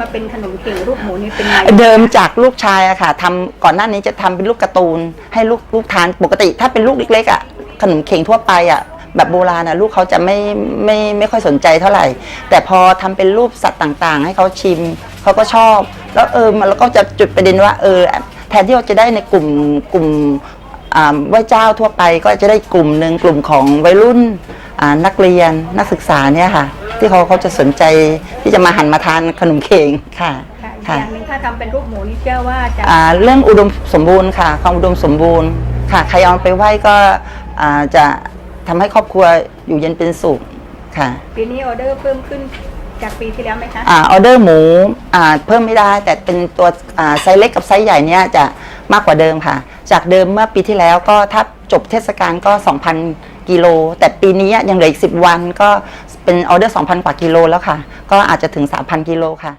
มาเป็นขนมเข่งรูปหมูนี่เป็นไงเดิมจากลูกชายอะค่ะทำก่อนหน้านี้จะทำเป็นลูกการ์ตูน ให้ลูกลูกทานปกติ ถ้าเป็นลูกเล็กๆอะขนมเข่งทั่วไปอะแบบโบราณอะลูกเขาจะไม่ไม่ไม่ค่อยสนใจเท่าไหร่ แต่พอทำเป็นรูปสัตว์ต่างๆ ให้เขาชิมเขาก็ชอบ แล้วเออมันแล้วก็จะจุดประเด็นว่าเออแทนที่เราจะได้ในกลุ่มกลุ่มอ่าไหว้เจ้าทั่วไปก็จะได้กลุ่มหนึ่งกลุ่มของวัยรุ่นนักเรียนนักศึกษาเนี่ยค่ะ ที่เขาเขาจะสนใจที่จะมาหันมาทานขนมเข่งค่ะ ค่ะอีกค่ะอย่างหนึงถ้าทำเป็นรูปหมูนี่เชื่อว่าจะ อ่าเรื่องอุดมสมบูรณ์ค่ะความอุดมสมบูรณ์ค่ะ ใครเอาไปไหว้ก็อ่าจะทำให้ครอบครัวอยู่เย็นเป็นสุขค่ะปีนี้ออเดอร์เพิ่มขึ้นจากปีที่แล้วไหมคะ อาออเดอร์หมูอ่าเพิ่มไม่ได้ แต่เป็นตัวอ่าไซส์เล็กกับไซส์ใหญ่เนี่ยจะมากกว่าเดิมค่ะ จากเดิมเมื่อปีที่แล้วก็ถ้าจบเทศกาลก็ 2,000 กิโล แต่ปีนี้ยังเหลืออีก 10 วันก็ เป็นออเดอร์2,000 กว่ากิโลแล้วค่ะ ก็อาจจะถึง 3,000 กิโลค่ะ